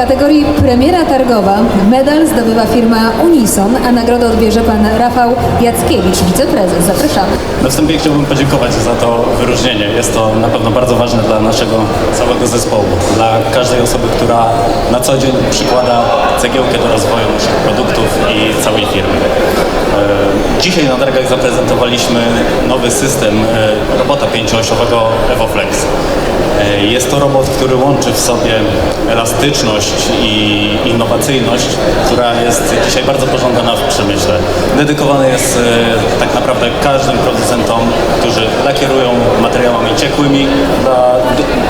Premiera targowa. Medal zdobywa firma Unison, a nagrodę odbierze pan Rafał Jackiewicz, wiceprezes. Zapraszamy. Na wstępie chciałbym podziękować za to wyróżnienie. Jest to na pewno bardzo ważne dla naszego całego zespołu, dla każdej osoby, która na co dzień przykłada cegiełkę do rozwoju naszych produktów i całej firmy. E, Dzisiaj na targach zaprezentowaliśmy nowy system e, robota pięcioosiowego EvoFlex. E, Jest to robot, który łączy w sobie elastyczność i innowacyjność, która jest dzisiaj bardzo pożądana w przemyśle. Dedykowany jest e, tak naprawdę każdym producentom, którzy lakierują materiałami ciekłymi dla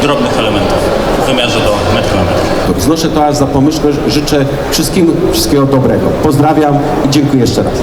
drobnych elementów w wymiarze do metru na metr. Znoszę toast za pomyślność, życzę wszystkim wszystkiego dobrego. Pozdrawiam i dziękuję jeszcze raz.